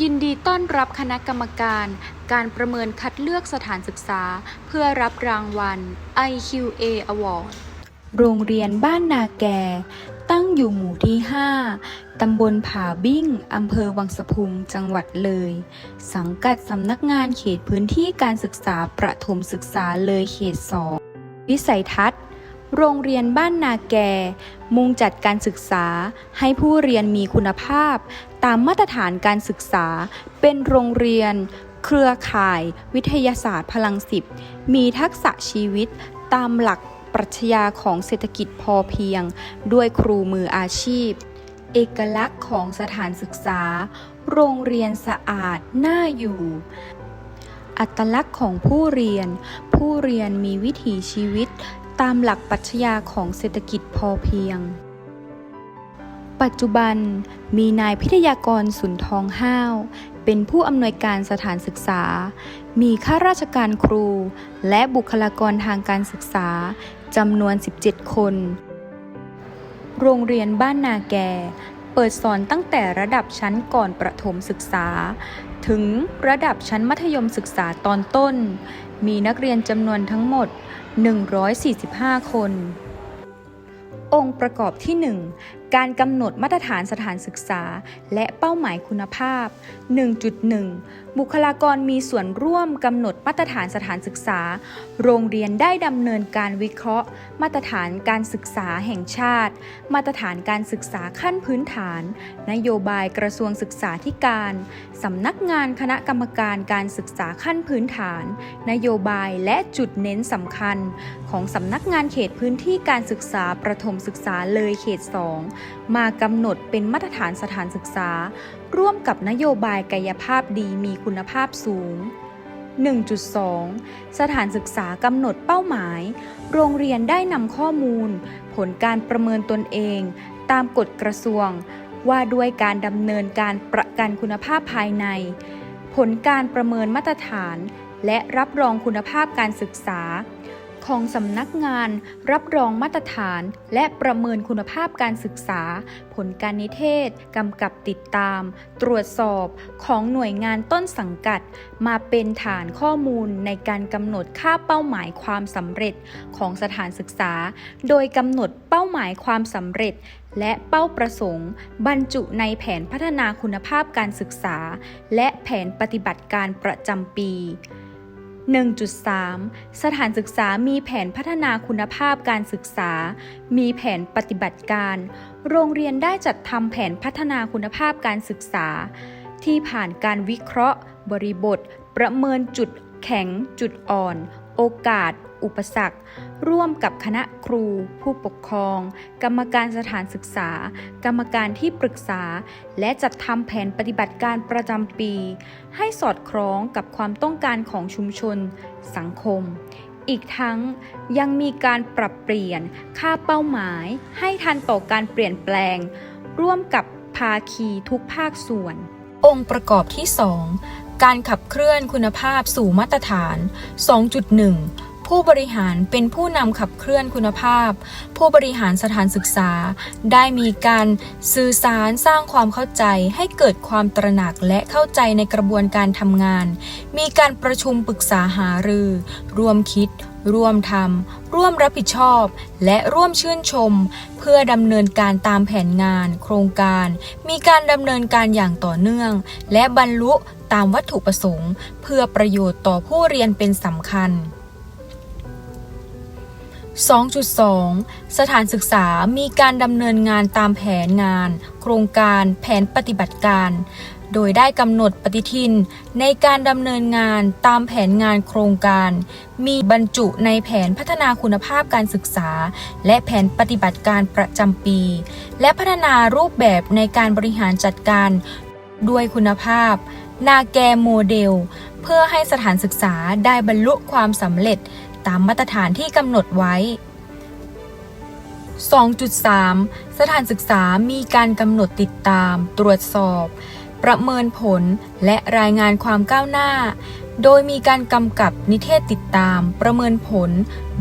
ยินดีต้อนรับคณะกรรมการ การประเมินคัดเลือกสถานศึกษา เพื่อรับรางวัล IQA Award โรงเรียนบ้านนาแก ตั้งอยู่หมู่ที่ 5 ตำบลผาบิ้ง อำเภอวังสะพุง จังหวัดเลย สังกัดสำนักงานเขตพื้นที่การศึกษาประถมศึกษาเลยเขต 2 วิสัยทัศน์ โรงเรียนบ้านนาแกมุ่งจัดการศึกษาให้ผู้เรียนมีคุณภาพ ตามมาตรฐานการศึกษา เป็นโรงเรียน เครือข่าย วิทยาศาสตร์พลังสิบมีทักษะชีวิตตามหลักปรัชญาของเศรษฐกิจพอเพียง ด้วยครูมืออาชีพ เอกลักษณ์ของสถานศึกษา โรงเรียนสะอาดน่าอยู่ อัตลักษณ์ของผู้เรียน ผู้เรียนมีวิถีชีวิต ตามหลักปรัชญาของเศรษฐกิจพอเพียง ปัจจุบันมีนายพิทยากรสุนทองห้าว เป็นผู้อำนวยการสถานศึกษา มีข้าราชการครู และบุคลากรทางการศึกษาจำนวน 17 คน โรงเรียนบ้านนาแกเปิดสอนตั้งแต่ระดับชั้นก่อนประถมศึกษา ถึงระดับชั้นมัธยมศึกษาตอนต้น มีนักเรียนจำนวนทั้งหมด 145 คน องค์ประกอบที่ 1 การกำหนดมาตรฐานสถานศึกษา และเป้าหมายคุณภาพ 1.1 บุคลากรมีส่วนร่วมกำหนดมาตรฐานสถานศึกษา โรงเรียนได้ดำเนินการวิเคราะห์ มาตรฐานการศึกษาแห่งชาติ มาตรฐานการศึกษาขั้นพื้นฐาน นโยบายกระทรวงศึกษาธิการสำนักงานคณะกรรมการการศึกษาขั้นพื้นฐาน นโยบายและจุดเน้นสำคัญ ของสำนักงานเขตพื้นที่การศึกษาประถมศึกษาเลยเขต 2มากำหนดเป็นมาตรฐานสถานศึกษา ร่วมกับนโยบายกายภาพดีมีคุณภาพสูง 1.2 สถานศึกษากำหนดเป้าหมาย โรงเรียนได้นำข้อมูล ผลการประเมินตนเอง ตามกฎกระทรวง ว่าด้วยการดำเนินการประกันคุณภาพภายใน ผลการประเมินมาตรฐาน และรับรองคุณภาพการศึกษา ของสำนักงาน รับรองมาตรฐาน และประเมินคุณภาพการศึกษา ผลการนิเทศกำกับติดตาม ตรวจสอบของหน่วยงานต้นสังกัด มาเป็นฐานข้อมูลในการกำหนดค่าเป้าหมายความสำเร็จของสถานศึกษา โดยกำหนดเป้าหมายความสำเร็จและเป้าประสงค์ บรรจุในแผนพัฒนาคุณภาพการศึกษา และแผนปฏิบัติการประจำปี 1.3 สถานศึกษามีแผนพัฒนาคุณภาพการศึกษา มีแผนปฏิบัติการ โรงเรียนได้จัดทำแผนพัฒนาคุณภาพการศึกษา ที่ผ่านการวิเคราะห์ บริบท ประเมินจุดแข็ง จุดอ่อน โอกาส อุปสรรค ร่วมกับคณะครู ผู้ปกครอง กรรมการสถานศึกษา กรรมการที่ปรึกษา และจัดทำแผนปฏิบัติการประจำปี ให้สอดคล้องกับความต้องการของชุมชน สังคม อีกทั้งยังมีการปรับเปลี่ยนค่าเป้าหมาย ให้ทันต่อการเปลี่ยนแปลง ร่วมกับภาคีทุกภาคส่วน องค์ประกอบที่ 2การขับเคลื่อนคุณภาพสู่มาตรฐาน 2.1 ผู้บริหารเป็นผู้นำขับเคลื่อนคุณภาพ ผู้บริหารสถานศึกษา ได้มีการสื่อสารสร้างความเข้าใจ ให้เกิดความตระหนักและเข้าใจในกระบวนการทำงาน มีการประชุมปรึกษาหารือ ร่วมคิด ร่วมทำร่วมรับผิดชอบ และร่วมชื่นชม เพื่อดำเนินการตามแผนงาน โครงการ มีการดำเนินการอย่างต่อเนื่อง และบรรลุตามวัตถุประสงค์ เพื่อประโยชน์ต่อผู้เรียนเป็นสำคัญ 2.2 สถานศึกษามีการดำเนินงานตามแผนงาน โครงการแผนปฏิบัติการ โดยได้กำหนดปฏิทินในการดำเนินงานตามแผนงานโครงการ มีบรรจุในแผนพัฒนาคุณภาพการศึกษา และแผนปฏิบัติการประจำปี และพัฒนารูปแบบในการบริหารจัดการด้วยคุณภาพ นาแกโมเดล เพื่อให้สถานศึกษาได้บรรลุความสำเร็จ ตามมาตรฐานที่กำหนดไว้ 2.3 สถานศึกษามีการกำหนดติดตาม ตรวจสอบ ประเมินผลและรายงานความก้าวหน้า โดยมีการกำกับนิเทศติดตาม ประเมินผล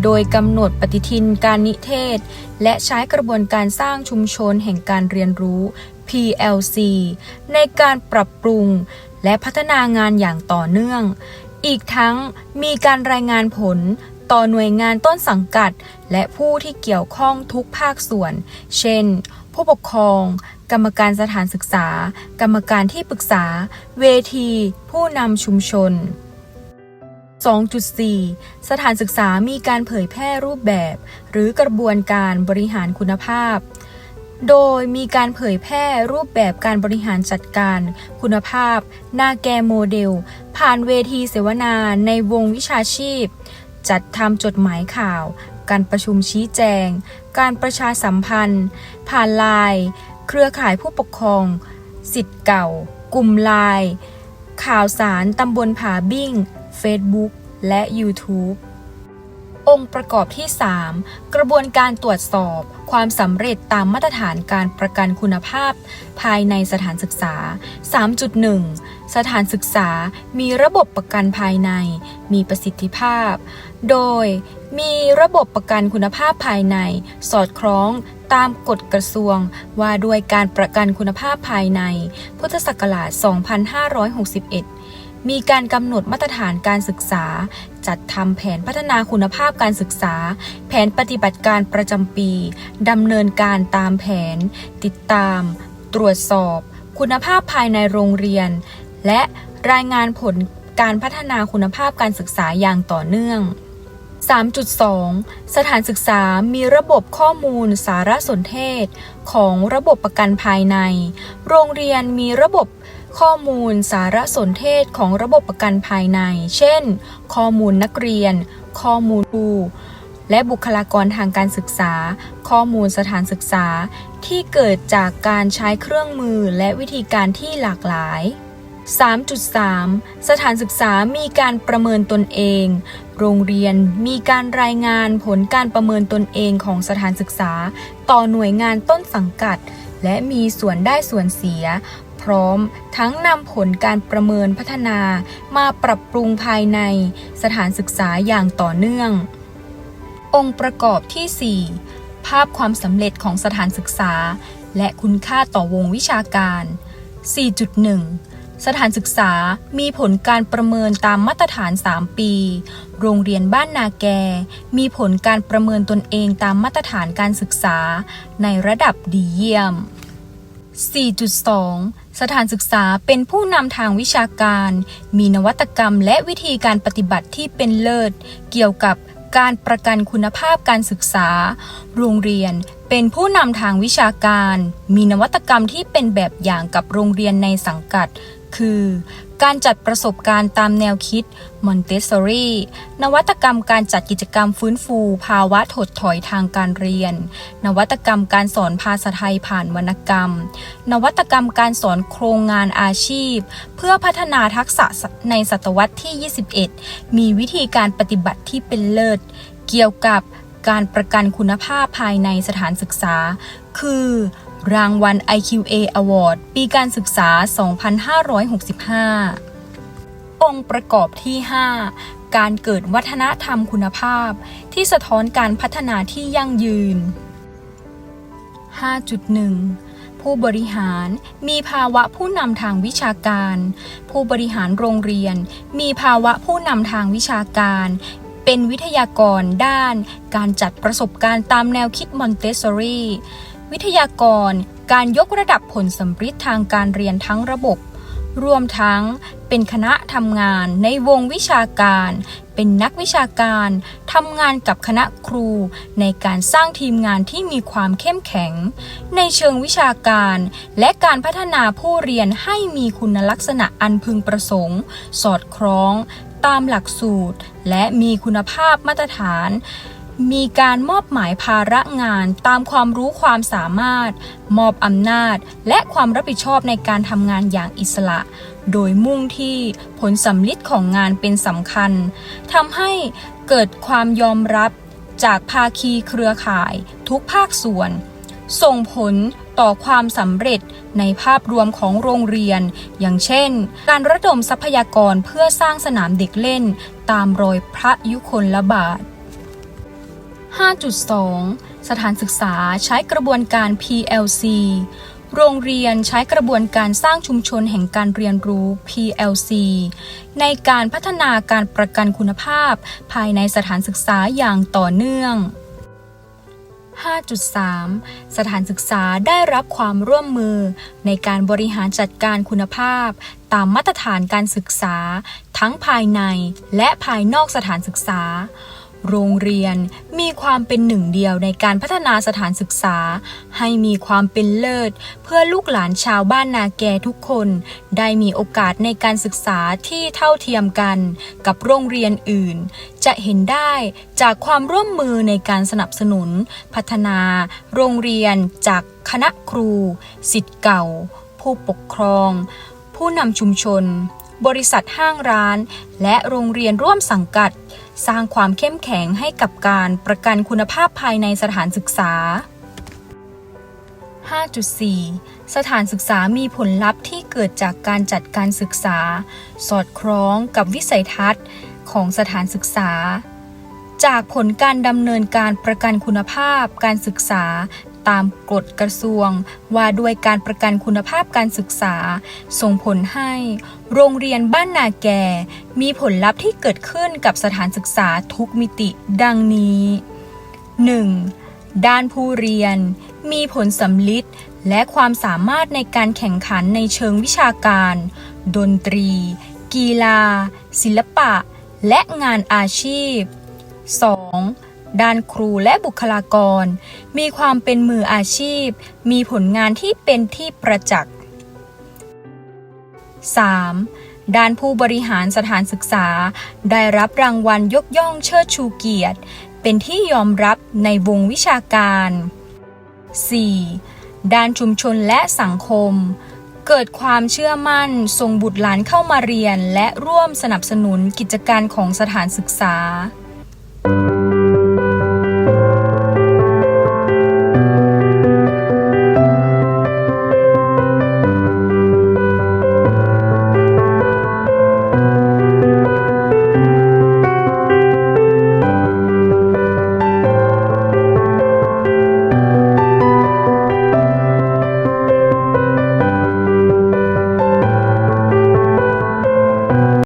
โดยกำหนดปฏิทินการนิเทศ และใช้กระบวนการสร้างชุมชนแห่งการเรียนรู้ PLC ในการปรับปรุงและพัฒนางานอย่างต่อเนื่อง อีกทั้งมีการรายงานผลต่อหน่วยงานต้นสังกัด และผู้ที่เกี่ยวข้องทุกภาคส่วน เช่น ผู้ปกครอง กรรมการสถานศึกษา กรรมการที่ปรึกษา เวที ผู้นำชุมชน 2.4 สถานศึกษามีการเผยแพร่รูปแบบ หรือกระบวนการบริหารคุณภาพ โดยมีการเผยแพร่รูปแบบการบริหารจัดการ คุณภาพนาแกโมเดล ผ่านเวทีเสวนาในวงวิชาชีพ จัดทำจดหมายข่าว การประชุมชี้แจง การประชาสัมพันธ์ ผ่านไลน์เครือข่ายผู้ปกครอง สิทธิ์เก่า กลุ่มไลน์ข่าวสารตำบลผาบิ้ง Facebook และ YouTube องค์ประกอบที่ 3 กระบวนการตรวจสอบ ความสำเร็จตามมาตรฐานการประกันคุณภาพ ภายในสถานศึกษา 3.1 สถานศึกษามีระบบประกันภายใน มีประสิทธิภาพ โดยมีระบบประกันคุณภาพภายใน สอดคล้องตามกฎกระทรวงว่าด้วยการประกันคุณภาพภายใน พุทธศักราช 2561 มีการกำหนดมาตรฐานการศึกษา จัดทำแผนพัฒนาคุณภาพการศึกษา แผนปฏิบัติการประจำปีดำเนินการตามแผน ติดตาม ตรวจสอบ คุณภาพภายในโรงเรียน และรายงานผลการพัฒนาคุณภาพการศึกษาอย่างต่อเนื่อง 3.2 สถานศึกษามีระบบข้อมูลสารสนเทศ ของระบบประกันภายใน โรงเรียนมีระบบข้อมูลสารสนเทศของระบบประกันภายใน เช่น ข้อมูลนักเรียน ข้อมูลครูและบุคลากรทางการศึกษา ข้อมูลสถานศึกษาที่เกิดจากการใช้เครื่องมือและวิธีการที่หลากหลาย 3.3 สถานศึกษามีการประเมินตนเอง โรงเรียนมีการรายงานผลการประเมินตนเองของสถานศึกษา ต่อหน่วยงานต้นสังกัด และมีส่วนได้ส่วนเสีย พร้อมทั้งนำผลการประเมินพัฒนามาปรับปรุงภายในสถานศึกษาอย่างต่อเนื่อง องค์ประกอบที่ 4 ภาพความสำเร็จของสถานศึกษา และคุณค่าต่อวงวิชาการ 4.1 สถานศึกษามีผลการประเมินตามมาตรฐาน 3 ปี โรงเรียนบ้านนาแก มีผลการประเมินตนเองตามมาตรฐานการศึกษา ในระดับดีเยี่ยม 4.2 สถานศึกษาเป็นผู้นำทางวิชาการ มีนวัตกรรมและวิธีการปฏิบัติที่เป็นเลิศ เกี่ยวกับการประกันคุณภาพการศึกษา โรงเรียนเป็นผู้นำทางวิชาการ มีนวัตกรรมที่เป็นแบบอย่างกับโรงเรียนในสังกัด คือ การจัดประสบการณ์ตามแนวคิดมอนเตสซอรีนวัตกรรมการจัดกิจกรรมฟื้นฟู ภาวะถดถอยทางการเรียน นวัตกรรมการสอนภาษาไทยผ่านวรรณกรรม นวัตกรรมการสอนโครงงานอาชีพ เพื่อพัฒนาทักษะในศตวรรษที่ 21 มีวิธีการปฏิบัติที่เป็นเลิศ เกี่ยวกับการประกันคุณภาพภายในสถานศึกษา คือ รางวัล IQA Award ปีการศึกษา 2565 องค์ประกอบที่ 5 การเกิดวัฒนธรรมคุณภาพ ที่สะท้อนการพัฒนาที่ยั่งยืน 5.1 ผู้บริหารมีภาวะผู้นำทางวิชาการ ผู้บริหารโรงเรียน มีภาวะผู้นำทางวิชาการ เป็นวิทยากรด้าน การจัดประสบการณ์ตามแนวคิดมอนเตสซอรี วิทยากร การยกระดับผลสัมฤทธิ์ทางการเรียนทั้งระบบ รวมทั้งเป็นคณะทำงานในวงวิชาการ เป็นนักวิชาการทำงานกับคณะครู ในการสร้างทีมงานที่มีความเข้มแข็ง ในเชิงวิชาการ และการพัฒนาผู้เรียนให้มีคุณลักษณะอันพึงประสงค์ สอดคล้อง ตามหลักสูตร และมีคุณภาพมาตรฐาน มีการมอบหมายภาระงานตามความรู้ความสามารถ มอบอำนาจ และความรับผิดชอบในการทำงานอย่างอิสระ โดยมุ่งที่ผลสำลิดของงานเป็นสำคัญทำให้เกิดความยอมรับจากภาคีเครือข่ายทุกภาคส่วน ส่งผลต่อความสำเร็จในภาพรวมของโรงเรียน อย่างเช่น การระดมทรัพยากรเพื่อสร้างสนามเด็กเล่น ตามรอยพระยุคลบาท 5.2 สถานศึกษาใช้กระบวนการ PLC โรงเรียนใช้กระบวนการสร้างชุมชนแห่งการเรียนรู้ PLC ในการพัฒนาการประกันคุณภาพ ภายในสถานศึกษาอย่างต่อเนื่อง 5.3 สถานศึกษาได้รับความร่วมมือ ในการบริหารจัดการคุณภาพ ตามมาตรฐานการศึกษา ทั้งภายในและภายนอกสถานศึกษา โรงเรียนมีความเป็นหนึ่งเดียวในการพัฒนาสถานศึกษา ให้มีความเป็นเลิศ เพื่อลูกหลานชาวบ้านนาแกทุกคน ได้มีโอกาสในการศึกษาที่เท่าเทียมกันกับโรงเรียนอื่น จะเห็นได้จากความร่วมมือในการสนับสนุน พัฒนา โรงเรียนจากคณะครูสิทธิ์เก่า ผู้ปกครอง ผู้นำชุมชน บริษัทห้างร้าน และโรงเรียนร่วมสังกัด สร้างความเข้มแข็งให้กับการประกันคุณภาพภายในสถานศึกษา 5.4 สถานศึกษามีผลลัพธ์ที่เกิดจากการจัดการศึกษา สอดคล้องกับวิสัยทัศน์ของสถานศึกษา จากผลการดำเนินการประกันคุณภาพการศึกษา ตามกฎกระทรวง ว่าด้วยการประกันคุณภาพการศึกษา ส่งผลให้ โรงเรียนบ้านนาแก่ มีผลลัพธ์ที่เกิดขึ้นกับสถานศึกษาทุกมิติดังนี้ 1. ด้านผู้เรียน มีผลสำลิดและความสามารถในการแข่งขันในเชิงวิชาการ ดนตรี กีฬา ศิลปะ และงานอาชีพ 2. ด้านครูและบุคลากร มีความเป็นมืออาชีพ มีผลงานที่เป็นที่ประจักษ์ 3. ด้านผู้บริหารสถานศึกษา ได้รับรางวัลยกย่องเชิดชูเกียรติ เป็นที่ยอมรับในวงวิชาการ 4. ด้านชุมชนและสังคม เกิดความเชื่อมั่น ส่งบุตรหลานเข้ามาเรียน และร่วมสนับสนุนกิจการของสถานศึกษา